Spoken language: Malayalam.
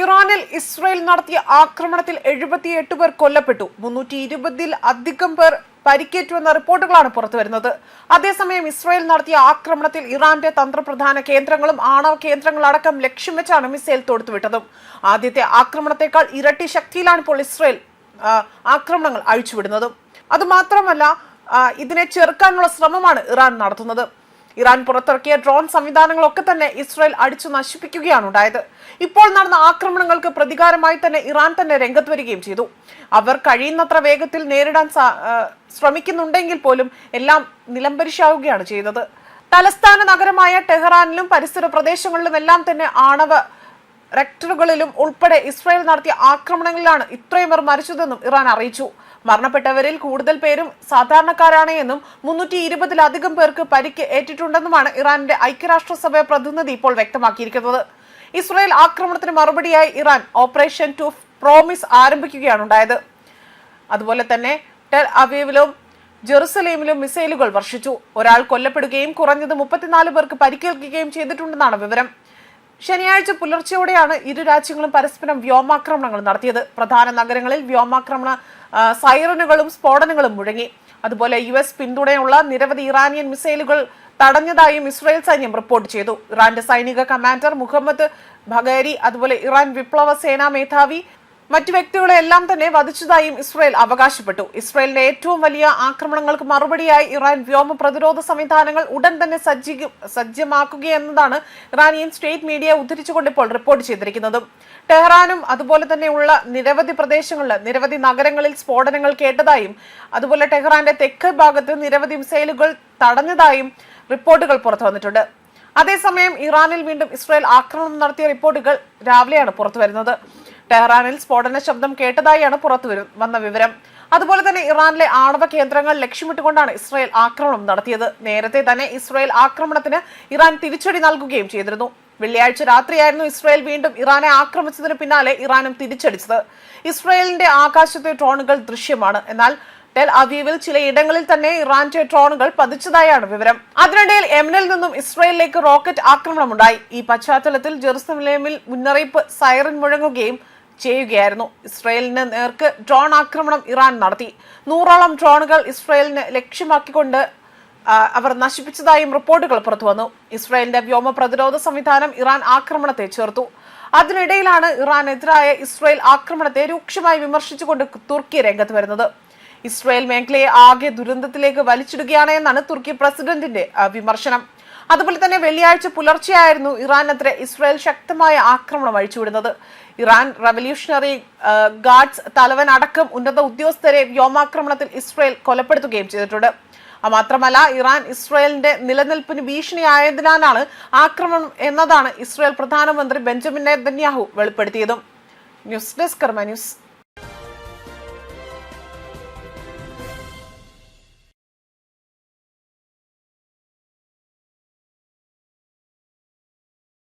ഇറാനിൽ ഇസ്രയേൽ നടത്തിയ ആക്രമണത്തിൽ എഴുപത്തിയെട്ട് പേർ കൊല്ലപ്പെട്ടു. മുന്നൂറ്റി ഇരുപതിൽ അധികം പേർ പരിക്കേറ്റുവെന്ന റിപ്പോർട്ടുകളാണ് പുറത്തുവരുന്നത്. അതേസമയം ഇസ്രയേൽ നടത്തിയ ആക്രമണത്തിൽ ഇറാന്റെ തന്ത്രപ്രധാന കേന്ദ്രങ്ങളും ആണവ കേന്ദ്രങ്ങളടക്കം ലക്ഷ്യം വെച്ചാണ് മിസൈൽ തൊടുത്തുവിട്ടതും. ആദ്യത്തെ ആക്രമണത്തെക്കാൾ ഇരട്ടി ശക്തിയിലാണ് ഇപ്പോൾ ഇസ്രയേൽ ആക്രമണങ്ങൾ അഴിച്ചുവിടുന്നതും. അതുമാത്രമല്ല ഇതിനെ ചെറുക്കാനുള്ള ശ്രമമാണ് ഇറാൻ നടത്തുന്നത്. ഇറാൻ പുറത്തിറക്കിയ ഡ്രോൺ സംവിധാനങ്ങളൊക്കെ തന്നെ ഇസ്രായേൽ അടിച്ചു നശിപ്പിക്കുകയാണ് ഉണ്ടായത്. ഇപ്പോൾ നടന്ന ആക്രമണങ്ങൾക്ക് പ്രതികാരമായി തന്നെ ഇറാൻ തന്നെ രംഗത്ത് വരികയും ചെയ്തു. അവർ കഴിയുന്നത്ര വേഗത്തിൽ നേരിടാൻ ശ്രമിക്കുന്നുണ്ടെങ്കിൽ പോലും എല്ലാം നിലംപരിശാവുകയാണ് ചെയ്തത്. തലസ്ഥാന നഗരമായ ടെഹ്റാനിലും പരിസര പ്രദേശങ്ങളിലും എല്ലാം തന്നെ ആണവ റെക്ടറുകളിലും ഉൾപ്പെടെ ഇസ്രായേൽ നടത്തിയ ആക്രമണങ്ങളിലാണ് ഇത്രയും പേർ മരിച്ചതെന്നും ഇറാൻ അറിയിച്ചു. മരണപ്പെട്ടവരിൽ കൂടുതൽ പേരും സാധാരണക്കാരാണ് എന്നും മുന്നൂറ്റി ഇരുപതിലധികം പേർക്ക് പരിക്ക് ഏറ്റിട്ടുണ്ടെന്നുമാണ് ഇറാന്റെ ഐക്യരാഷ്ട്രസഭ പ്രതിനിധി ഇപ്പോൾ വ്യക്തമാക്കിയിരിക്കുന്നത്. ഇസ്രായേൽ ആക്രമണത്തിന് മറുപടിയായി ഇറാൻ ഓപ്പറേഷൻ ടു പ്രോമിസ് ആരംഭിക്കുകയാണ് ഉണ്ടായത്. അതുപോലെ തന്നെ ടെൽ അവീവിലും ജെറുസലേമിലും മിസൈലുകൾ വർഷിച്ചു. ഒരാൾ കൊല്ലപ്പെടുകയും കുറഞ്ഞത് മുപ്പത്തിനാല് പേർക്ക് പരിക്കേൽക്കുകയും ചെയ്തിട്ടുണ്ടെന്നാണ് വിവരം. ശനിയാഴ്ച പുലർച്ചെയോടെയാണ് ഇരു രാജ്യങ്ങളും പരസ്പരം വ്യോമാക്രമണങ്ങൾ നടത്തിയത്. പ്രധാന നഗരങ്ങളിൽ വ്യോമാക്രമണ സൈറനുകളും സ്ഫോടനങ്ങളും മുഴങ്ങി. അതുപോലെ യു എസ് പിന്തുണയുള്ള നിരവധി ഇറാനിയൻ മിസൈലുകൾ തടഞ്ഞതായും ഇസ്രായേൽ സൈന്യം റിപ്പോർട്ട് ചെയ്തു. ഇറാന്റെ സൈനിക കമാൻഡർ മുഹമ്മദ് ഭഗേരി അതുപോലെ ഇറാൻ വിപ്ലവ സേനാ മേധാവി മറ്റു വ്യക്തികളെ എല്ലാം തന്നെ വധിച്ചതായും ഇസ്രായേൽ അവകാശപ്പെട്ടു. ഇസ്രായേലിന്റെ ഏറ്റവും വലിയ ആക്രമണങ്ങൾക്ക് മറുപടിയായി ഇറാൻ വ്യോമ പ്രതിരോധ സംവിധാനങ്ങൾ ഉടൻ തന്നെ സജ്ജമാക്കുകയെന്നതാണ് ഇറാനിയൻ സ്റ്റേറ്റ് മീഡിയ ഉദ്ധരിച്ചുകൊണ്ട് ഇപ്പോൾ റിപ്പോർട്ട് ചെയ്തിരിക്കുന്നത്. ടെഹ്റാനും അതുപോലെ തന്നെയുള്ള നിരവധി പ്രദേശങ്ങളിൽ നിരവധി നഗരങ്ങളിൽ സ്ഫോടനങ്ങൾ കേട്ടതായും അതുപോലെ ടെഹ്റാന്റെ തെക്ക് ഭാഗത്ത് നിരവധി മിസൈലുകൾ തടഞ്ഞതായും റിപ്പോർട്ടുകൾ പുറത്തു വന്നിട്ടുണ്ട്. അതേസമയം ഇറാനിൽ വീണ്ടും ഇസ്രായേൽ ആക്രമണം നടത്തിയ റിപ്പോർട്ടുകൾ രാവിലെയാണ് പുറത്തു വരുന്നത്. ടെഹ്റാനിൽ സ്ഫോടന ശബ്ദം കേട്ടതായാണ് പുറത്തു വന്ന വിവരം. അതുപോലെ തന്നെ ഇറാനിലെ ആണവ കേന്ദ്രങ്ങൾ ലക്ഷ്യമിട്ടുകൊണ്ടാണ് ഇസ്രായേൽ ആക്രമണം നടത്തിയത്. നേരത്തെ തന്നെ ഇസ്രായേൽ ആക്രമണത്തിന് ഇറാൻ തിരിച്ചടി നൽകുകയും ചെയ്തിരുന്നു. വെള്ളിയാഴ്ച രാത്രിയായിരുന്നു ഇസ്രായേൽ വീണ്ടും ഇറാനെ ആക്രമിച്ചതിന് പിന്നാലെ ഇറാനും തിരിച്ചടിച്ചത്. ഇസ്രായേലിന്റെ ആകാശത്തെ ഡ്രോണുകൾ ദൃശ്യമാണ്. എന്നാൽ ടെൽ അവീവിൽ ചിലയിടങ്ങളിൽ തന്നെ ഇറാന്റെ ഡ്രോണുകൾ പതിച്ചതായാണ് വിവരം. അതിനിടയിൽ യമനിൽ നിന്നും ഇസ്രായേലിലേക്ക് റോക്കറ്റ് ആക്രമണമുണ്ടായി. ഈ പശ്ചാത്തലത്തിൽ ജെറുസലേമിൽ മുന്നറിയിപ്പ് സൈറൻ മുഴങ്ങുകയും ചെയ്യുകയായിരുന്നു. ഇസ്രയേലിന് നേർക്ക് ഡ്രോൺ ആക്രമണം ഇറാൻ നടത്തി. നൂറോളം ഡ്രോണുകൾ ഇസ്രയേലിന് ലക്ഷ്യമാക്കിക്കൊണ്ട് അവർ നശിപ്പിച്ചതായും റിപ്പോർട്ടുകൾ പുറത്തുവന്നു. ഇസ്രായേലിന്റെ വ്യോമ പ്രതിരോധ സംവിധാനം ഇറാൻ ആക്രമണത്തെ ചേർത്തു അതിനിടയിലാണ് ഇറാനെതിരായ ഇസ്രായേൽ ആക്രമണത്തെ രൂക്ഷമായി വിമർശിച്ചുകൊണ്ട് തുർക്കി രംഗത്ത് വരുന്നത്. ഇസ്രായേൽ മേഖലയെ ആകെ ദുരന്തത്തിലേക്ക് വലിച്ചിടുകയാണ് എന്നാണ് തുർക്കി പ്രസിഡന്റിന്റെ വിമർശനം. അതുപോലെ തന്നെ വെള്ളിയാഴ്ച പുലർച്ചെയായിരുന്നു ഇറാനെതിരെ ഇസ്രായേൽ ശക്തമായ ആക്രമണം അഴിച്ചുവിടുന്നത്. ഇറാൻ റവല്യൂഷണറി ഗാർഡ്സ് തലവൻ അടക്കം ഉന്നത ഉദ്യോഗസ്ഥരെ വ്യോമാക്രമണത്തിൽ ഇസ്രയേൽ കൊലപ്പെടുത്തുകയും ചെയ്തിട്ടുണ്ട്. മാത്രമല്ല ഇറാൻ ഇസ്രയേലിന്റെ നിലനിൽപ്പിന് ഭീഷണിയായതിനാലാണ് ആക്രമണം എന്നതാണ് ഇസ്രയേൽ പ്രധാനമന്ത്രി Benjamin Netanyahu വെളിപ്പെടുത്തിയതും. News desk Karma news.